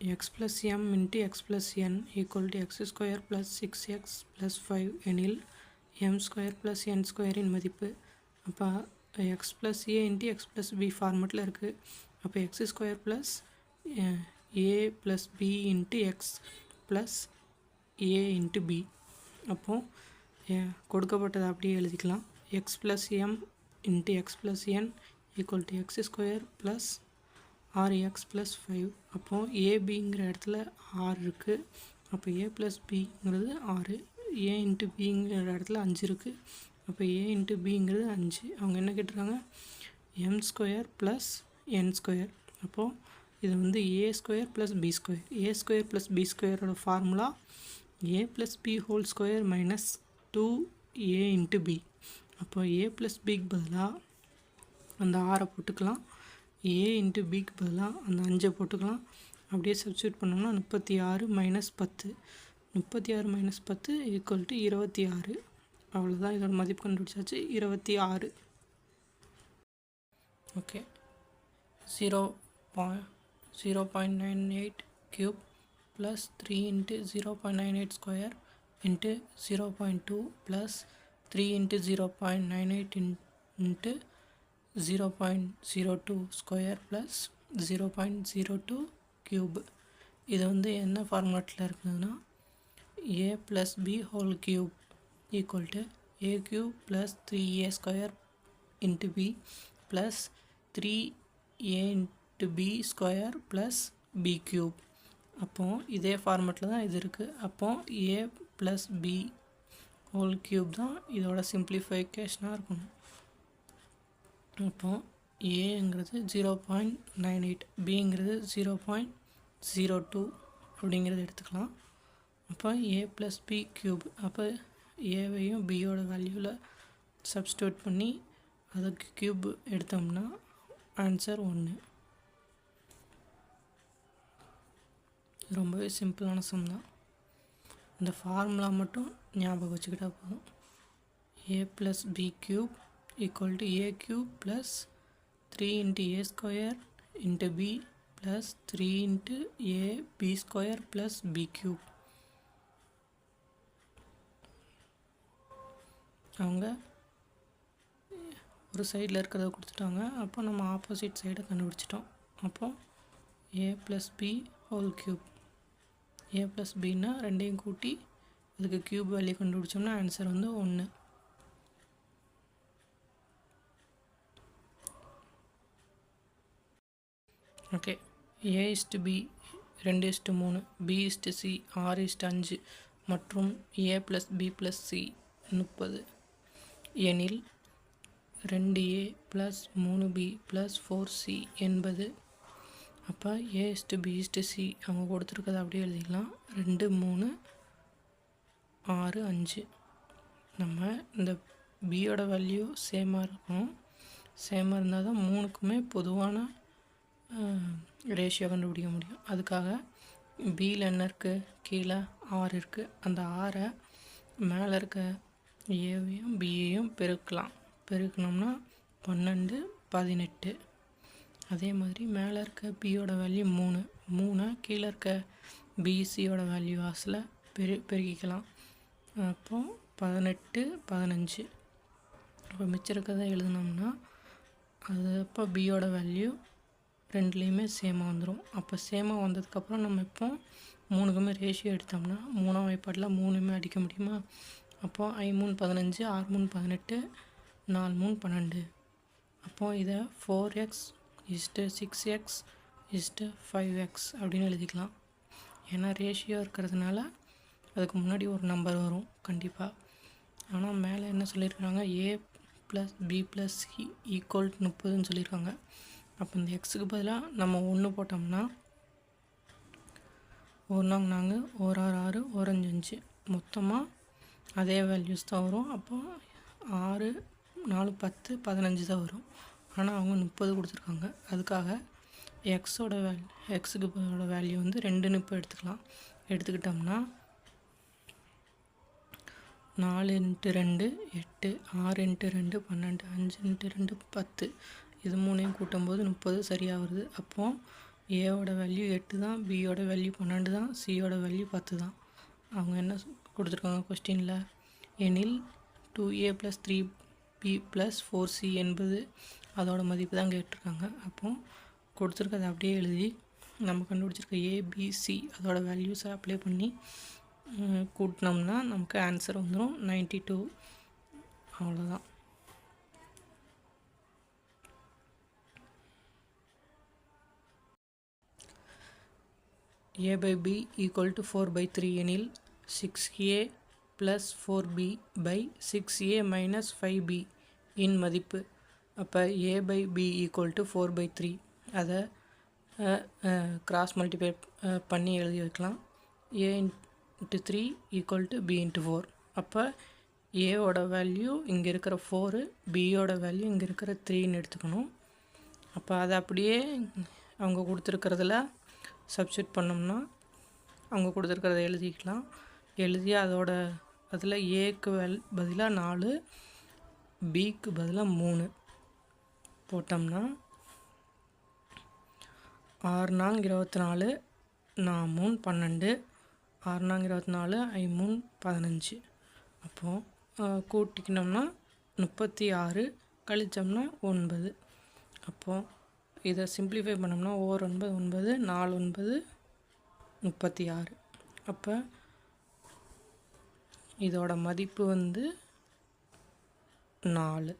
X plus m into x plus n equal to x square plus six x plus five எனில் m square plus n ஸ்கொயரின் மதிப்பு. அப்போ x plus a into x plus b ஃபார்மெட்டில் இருக்குது அப்போ x square plus a plus b into x plus a into b அப்போது கொடுக்கப்பட்டதை அப்படியே எழுதிக்கலாம். X plus m into x plus n equal to x square plus r x plus five அப்போது ஏபிங்கிற இடத்துல ஆறு இருக்குது அப்போ ஏ ப்ளஸ் பிங்கிறது ஆறு ஏ இன்ட்டு பிங்கிற இடத்துல அஞ்சு இருக்குது அப்போ ஏ இன்ட்டு பிங்கிறது அஞ்சு. அவங்க என்ன கேட்டிருக்காங்க? M square plus n square அப்போது இது வந்து a square plus b square a square plus b ஸ்கொயரோட formula a plus b whole square minus two a into b அப்போ ஏ ப்ளஸ் பிக்கு பதிலாக அந்த ஆரை போட்டுக்கலாம். ஏ இன்ட்டு பிக்கு பதிலாக அந்த அஞ்சை போட்டுக்கலாம். அப்படியே சப்ஸ்டியூட் பண்ணோம்னா முப்பத்தி ஆறு மைனஸ் பத்து. முப்பத்தி ஆறு மைனஸ் பத்து ஈக்குவல் டு இருபத்தி ஆறு அவ்வளோதான் இதோட மதிப்பு கண்டுபிடிச்சாச்சு. இருபத்தி ஆறு okay zero by zero point nine eight cube plus three into zero point nine eight square into zero point two plus three into zero point nine eight in into zero point zero two square plus zero point zero two cube இது வந்து என்ன ஃபார்மேட்டில் இருக்குதுன்னா a plus b whole cube equal to a cube plus three a square into b plus three a into b square plus b cube அப்போது இதே ஃபார்மேட்டில் தான் இது இருக்குது அப்போது a plus b whole cube தான் இதோட சிம்ப்ளிஃபைகேஷனாக இருக்கணும். அப்போது ஏங்கிறது ஜீரோ பாயிண்ட் நைன் எயிட் பிங்கிறது ஜீரோ பாயிண்ட் ஜீரோ டூ அப்படிங்கிறது எடுத்துக்கலாம். அப்போ ஏ ப்ளஸ் பி க்யூப் அப்போ ஏவையும் பியோட வேல்யூவில் சப்ஸ்டியூட் பண்ணி அதுக்கு க்யூப் எடுத்தோம்னா ஆன்சர் ஒன்று ரொம்பவே சிம்பிளான சம் தான். இந்த ஃபார்முலா மட்டும் ஞாபகம் வச்சுக்கிட்டா போதும். A plus b cube equal to a cube plus three into a square into b plus three into a b square plus b cube அவங்க ஒரு சைடில் இருக்கிறத கொடுத்துட்டாங்க. அப்போ நம்ம ஆப்போசிட் சைடை கண்டுபிடிச்சிட்டோம். அப்போ a plus b whole cube a plus பின்னா ரெண்டையும் கூட்டி அதுக்கு க்யூப் வேல்யூ கண்டுபிடிச்சோம்னா ஆன்சர் வந்து ஒன்று okay. A is to b ரெண்டு இஸ்டு மூணு. பி இஸ்டு சி ஆறு இஸ்டு அஞ்சு. மற்றும் a plus b plus c முப்பது. எனில் ரெண்டு ஏ ப்ளஸ் மூணு பி ப்ளஸ் ஃபோர் சி என்பது அப்போ a is to b is to c அவங்க கொடுத்துருக்கதை அப்படியே எழுதிக்கலாம். ரெண்டு மூணு ஆறு அஞ்சு. நம்ம இந்த பியோட வேல்யூ சேமாக இருக்கணும். சேமாக இருந்தால் தான் மூணுக்குமே பொதுவான ரேஷியோ கண்டுபிடிக்க முடியும். அதுக்காக பியில் என்ன இருக்குது கீழே ஆறு இருக்குது அந்த ஆறை மேலே இருக்க ஏவையும் பிஏயும் பெருக்கலாம். பெருக்கணும்னா பன்னெண்டு பதினெட்டு. அதே மாதிரி மேலே இருக்க பியோட வேல்யூ மூணு. மூணை கீழே இருக்க பிசியோட வேல்யூ வாசில் பெரு பெருக்கிக்கலாம். அப்போ பதினெட்டு பதினஞ்சு. அப்போ மிச்சம் இருக்கிறத எழுதினோம்னா அது அப்போ பியோட வேல்யூ ரெண்டுலேயுமே சேமாக வந்துடும் அப்போ சேமாக வந்ததுக்கப்புறம் நம்ம இப்போ மூணுக்குமே ரேஷியோ எடுத்தோம்னா மூணாம் வாய்ப்பாட்டில் மூணுமே அடிக்க முடியுமா? அப்போது ஐ மூணு பதினஞ்சு ஆறு மூணு பதினெட்டு நாலு மூணு பன்னெண்டு. அப்போது இதை four x is to six x is to five x அப்படின்னு எழுதிக்கலாம். ஏன்னா ரேஷியோ இருக்கிறதுனால அதுக்கு முன்னாடி ஒரு நம்பர் வரும் கண்டிப்பாக ஆனால் மேலே என்ன சொல்லியிருக்காங்க? A plus b plus c equal முப்பதுன்னு சொல்லியிருக்காங்க. அப்போ இந்த எக்ஸுக்கு பதிலாக நம்ம ஒன்று போட்டோம்னா ஒரு நாங்க நாங்கள் ஒரு ஆறு ஆறு ஒரு அஞ்சு அஞ்சு. மொத்தமாக அதே வேல்யூஸ் தான் வரும். அப்போ ஆறு நாலு பத்து பதினஞ்சு தான் வரும். ஆனால் அவங்க முப்பது கொடுத்துருக்காங்க. அதுக்காக எக்ஸோட வேல் எக்ஸுக்கு வேல்யூ வந்து ரெண்டுன்னு இப்போ எடுத்துக்கலாம். எடுத்துக்கிட்டோம்னா நாலு இன்ட்டு ரெண்டு எட்டு ஆறு இன்ட்டு ரெண்டு பன்னெண்டு அஞ்சு இன்ட்டு ரெண்டு பத்து. இது மூணையும் கூட்டும்போது முப்பது சரியாக வருது அப்போது ஏவோட வேல்யூ எட்டு தான் பியோட வேல்யூ பன்னெண்டு தான் சியோட வேல்யூ பத்து தான். அவங்க என்ன கொடுத்துருக்காங்க கொஸ்டினில் எனில் two a plus three b plus four c என்பது அதோட மதிப்பு தான் கேட்டிருக்காங்க. அப்போ கொடுத்துருக்கதை அப்படியே எழுதி நம்ம கண்டுபிடிச்சிருக்க ஏபிசி அதோட வேல்யூஸை அப்ளை பண்ணி கூட்டினோம்னா நமக்கு ஆன்சர் வந்துடும் நைன்ட்டி டூ அவ்வளோதான் a by b equal to 4 by 3 எனில் 6a plus 4b by 6a minus 5b இன் மதிப்பு. அப்போ a by b equal to 4 by 3 அதை கிராஸ் மல்டிப்ளை பண்ணி எழுதி வைக்கலாம். A into three equal to b into four அப்போ ஏவோட வேல்யூ இங்கே இருக்கிற ஃபோரு பியோட வேல்யூ இங்கே இருக்கிற த்ரீன்னு எடுத்துக்கணும். அப்போ அதை அப்படியே அவங்க கொடுத்துருக்கிறதுல சப்ஸ்டியூட் பண்ணோம்னா அவங்க கொடுத்துருக்கிறத எழுதிக்கலாம். எழுதி அதோட அதில் ஏக்கு வெல் பதிலாக நாலு பிக்கு பதிலாக மூணு போட்டோம்னா ஆறு நாங்க இருபத்தி நாலு நான் மூணு பன்னெண்டு ஆறு நாங்க இருபத்தி நாலு ஐ மூணு பதினஞ்சு அப்போது கூட்டிக்கினோம்னா முப்பத்தி ஆறு கழிச்சோம்னா ஒன்பது. அப்போது இதை சிம்ப்ளிஃபை பண்ணோம்னா ஓர் ஒன்பது ஒன்பது நாலு ஒன்பது முப்பத்தி ஆறு அப்போ இதோட மதிப்பு வந்து நாலு.